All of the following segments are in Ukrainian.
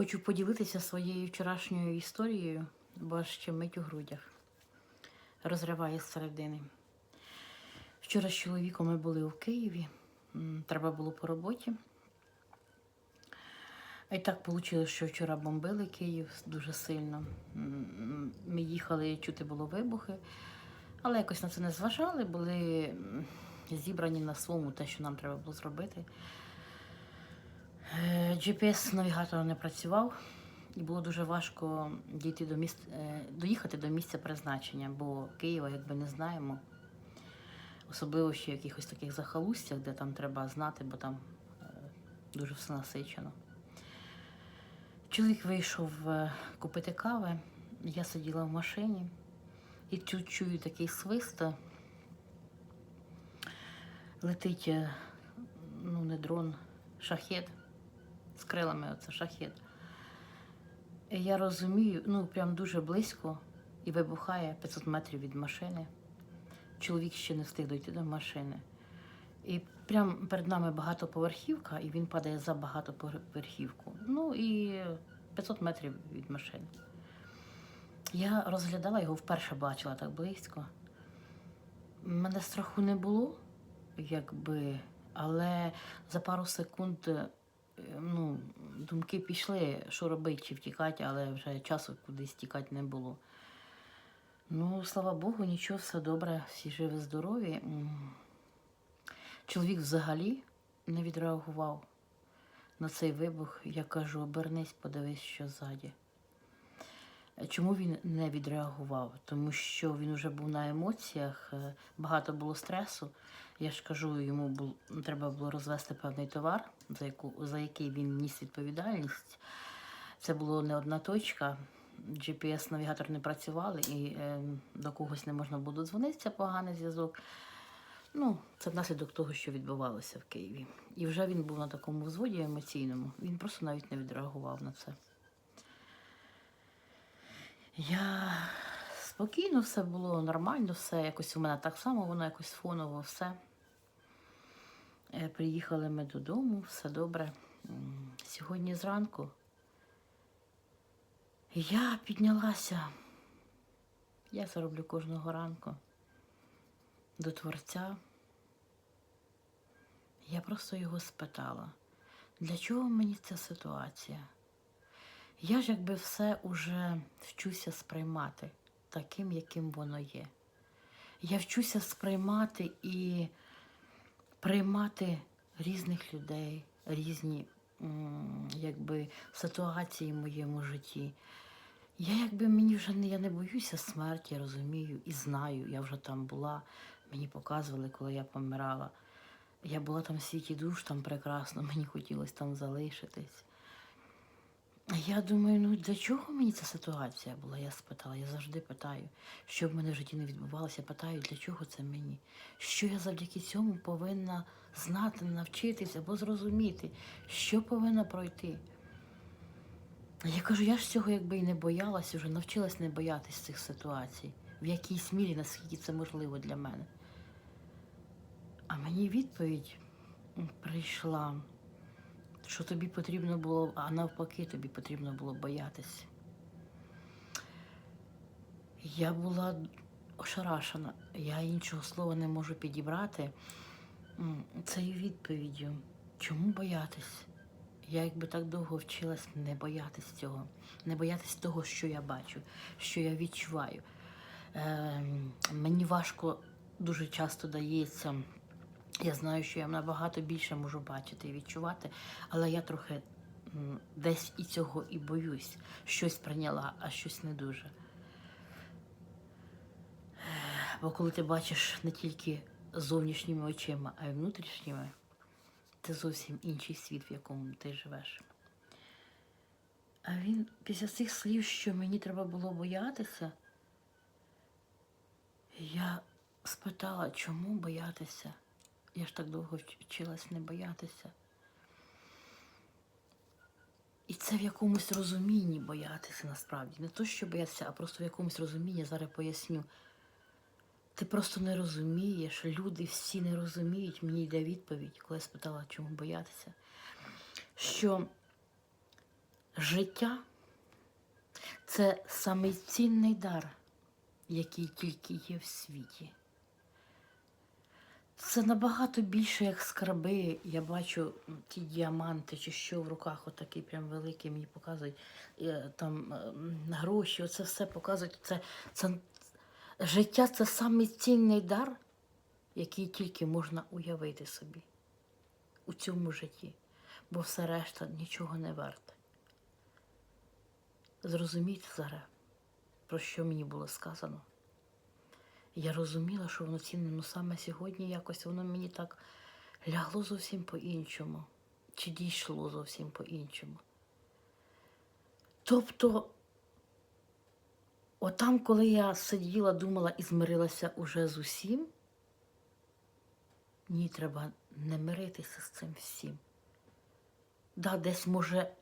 Хочу поділитися своєю вчорашньою історією, бо аж щемить у грудях. Розриває зсередини. Вчора з чоловіком ми були у Києві. Треба було по роботі. Й так вийшло, що вчора бомбили Київ дуже сильно. Ми їхали, чути було вибухи, але якось на це не зважали, були зібрані на своєму те, що нам треба було зробити. Е, GPS-навігатор не працював, і було дуже важко дійти до міст... е, доїхати до місця призначення, бо Києва якби не знаємо. Особливо ще в якихось таких захалустях, де там треба знати, бо там е, дуже все насичено. Чоловік вийшов купити кави, я сиділа в машині і чу- чую такий свист. Летить, ну, не дрон, шахет з крилами, оце шахет. І я розумію, ну прям дуже близько і вибухає 500 метрів від машини. Чоловік ще не встиг дойти до машини. І прямо перед нами багатоповерхівка, і він падає за багатоповерхівку. Ну і 500 метрів від машини. Я розглядала його вперше бачила так близько. Мене страху не було, якби, але за пару секунд ну, думки пішли, що робити, чи втікати, але вже часу кудись тікати не було. Ну, слава Богу, нічого, все добре, всі живі, здорові. Чоловік взагалі не відреагував на цей вибух. Я кажу, обернись, подивись, що ззаді. Чому він не відреагував? Тому що він вже був на емоціях, е, багато було стресу. Я ж кажу, йому бу- треба було розвести певний товар, за, яку, за який він ніс відповідальність. Це було не одна точка. GPS-навігатор не працювали і е, до когось не можна було дзвонитися, поганий зв'язок. Ну, це внаслідок того, що відбувалося в Києві. І вже він був на такому взводі емоційному. Він просто навіть не відреагував на це. Я спокійно, все було нормально, все якось у мене так само, воно якось фоново, все. Е, Приїхали ми додому, все добре. Сьогодні зранку я піднялася. Я це роблю кожного ранку до Творця. Я просто його спитала, для чого мені ця ситуація? Я ж якби все уже вчуся сприймати таким, яким воно є. Я вчуся сприймати і приймати різних людей, різні якби, ситуації в моєму житті. Я якби мені вже не я не боюся смерті, розумію і знаю. Я вже там була, мені показували, коли я помирала. Я була там в світі душ, там прекрасно, мені хотілося там залишитись. Я думаю, ну для чого мені ця ситуація була? Я спитала, я завжди питаю, що в мене в житті не відбувалося, питаю, для чого це мені? Що я завдяки цьому повинна знати, навчитися або зрозуміти, що повинна пройти. Я кажу, я ж цього якби і не боялася, вже навчилась не боятись цих ситуацій, в якійсь мірі, наскільки це можливо для мене. А мені відповідь прийшла, що тобі потрібно було, а навпаки, тобі потрібно було боятися. Я була ошарашена, я іншого слова не можу підібрати цією відповіддю. Чому боятись? Я якби так довго вчилась не боятись цього, не боятись того, що я бачу, що я відчуваю. Ем, мені важко дуже часто дається. Я знаю, що я набагато більше можу бачити і відчувати, але я трохи десь і цього і боюсь. Щось прийняла, а щось не дуже. Бо коли ти бачиш не тільки зовнішніми очима, а й внутрішніми, це зовсім інший світ, в якому ти живеш. А він після цих слів, що мені треба було боятися, я спитала, чому боятися? Я ж так довго вчилась не боятися. І це в якомусь розумінні боятися насправді. Не то, що боятися, а просто в якомусь розумінні, зараз поясню. Ти просто не розумієш, люди всі не розуміють, мені йде відповідь, коли я спитала, чому боятися. Що Життя це самий цінний дар, який тільки є в світі. Це набагато більше, як скарби. Я бачу ті діаманти чи що в руках, отакі прям великі, мені показують е, там гроші, оце все показують. Це, це життя це самий цінний дар, який тільки можна уявити собі у цьому житті, бо все решта нічого не варте. Зрозумійте зараз, про що мені було сказано. Я розуміла, що воно цінне, ну саме сьогодні якось воно мені так лягло зовсім по-іншому, чи дійшло зовсім по-іншому. Тобто, отам, коли я сиділа, думала і змирилася уже з усім, ні, треба не миритися з цим всім. Да, десь може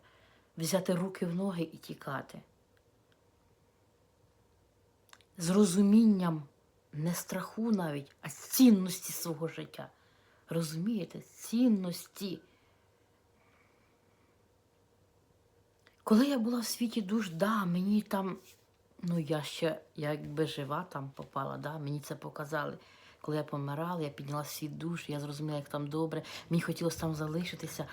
взяти руки в ноги і тікати. З розумінням не страху навіть, а цінності свого життя. Розумієте? Цінності. Коли я була в світі душ, да, мені там, ну я ще якби жива там попала, да, мені це показали. Коли я помирала, я підняла свій душ, я зрозуміла, як там добре, мені хотілося там залишитися.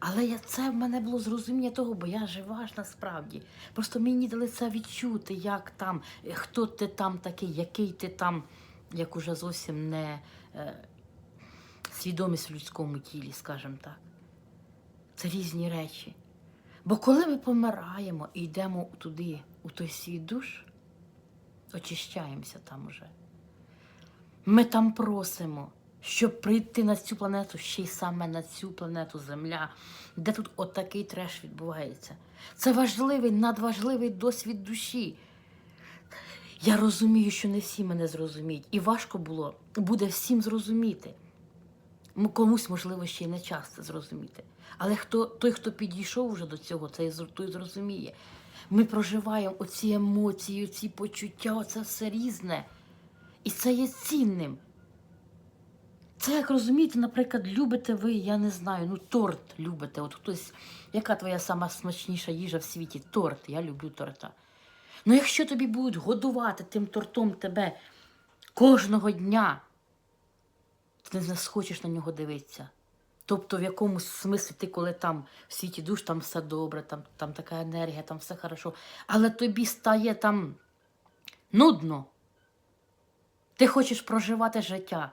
Але я, це в мене було зрозуміння того, бо я жива ж насправді. Просто мені дали це відчути, як там, е, хто ти там такий, який ти там, як уже зовсім не е, свідомість в людському тілі, скажімо так. Це різні речі. Бо коли ми помираємо і йдемо туди, у той свій душ, очищаємося там уже. Ми там просимо, щоб прийти на цю планету, ще й саме на цю планету Земля, де тут отакий треш відбувається. Це важливий, надважливий досвід душі. Я розумію, що не всі мене зрозуміють, і важко було буде всім зрозуміти. Комусь, можливо, ще й не час це зрозуміти. Але хто, той, хто підійшов вже до цього, цей той зрозуміє. Ми проживаємо оці емоції, оці почуття, оце все різне. І це є цінним. Це як розумієте, наприклад, любите ви, я не знаю, ну торт любите. От хтось, яка твоя сама смачніша їжа в світі? Торт. Я люблю торта. Ну якщо тобі будуть годувати тим тортом тебе кожного дня, ти не схочеш на нього дивитися. Тобто, в якомусь смислі ти, коли там в світі душ, там все добре, там, там така енергія, там все хорошо. Але тобі стає там нудно. Ти хочеш проживати життя,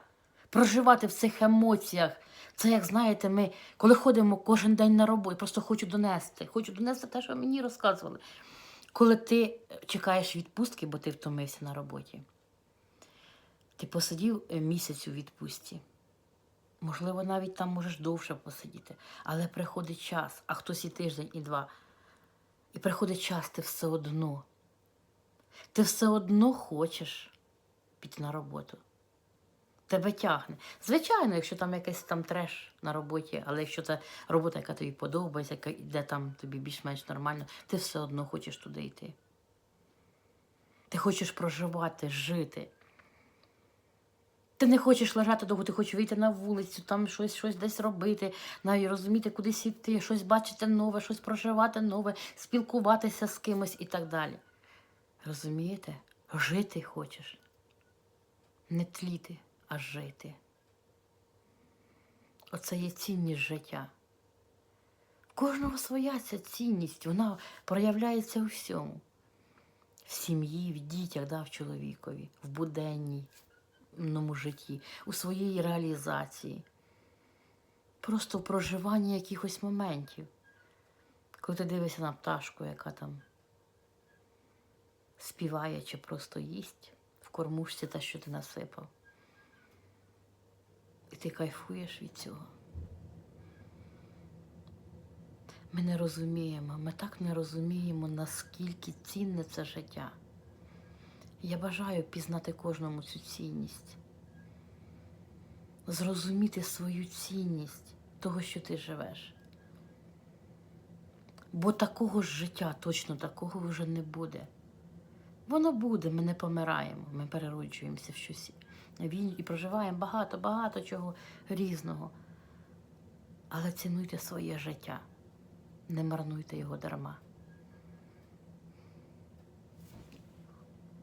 проживати в цих емоціях. Це, як знаєте, ми, коли ходимо кожен день на роботу, просто хочу донести. Хочу донести те, що мені розказували. Коли ти чекаєш відпустки, бо ти втомився на роботі, ти посидів е, місяць у відпустці. Можливо, навіть там можеш довше посидіти, але приходить час, а хтось і тиждень, і два. І приходить час, ти все одно. Ти все одно хочеш піти на роботу. Тебе тягне. Звичайно, якщо там якийсь там треш на роботі, але якщо це робота, яка тобі подобається, яка йде там тобі більш-менш нормально, ти все одно хочеш туди йти. Ти хочеш проживати, жити. Ти не хочеш лежати довго, ти хочеш вийти на вулицю, там щось, щось десь робити, навіть розуміти, кудись йти, щось бачити нове, щось проживати нове, спілкуватися з кимось і так далі. Розумієте? Жити хочеш. Не тліти, а жити. Оце є цінність життя. В кожного своя ця цінність, вона проявляється у всьому. В сім'ї, в дітях, да, в чоловікові, в буденному житті, у своїй реалізації. Просто в проживанні якихось моментів. Коли ти дивишся на пташку, яка там співає чи просто їсть кормушці те, що ти насипав. І ти кайфуєш від цього. Ми не розуміємо, ми так не розуміємо, наскільки цінне це життя. Я бажаю пізнати кожному цю цінність, зрозуміти свою цінність того, що ти живеш. Бо такого ж життя, точно такого вже не буде. Воно буде, ми не помираємо, ми перероджуємося в щось і проживаємо багато, багато чого різного. Але цінуйте своє життя, не марнуйте його дарма.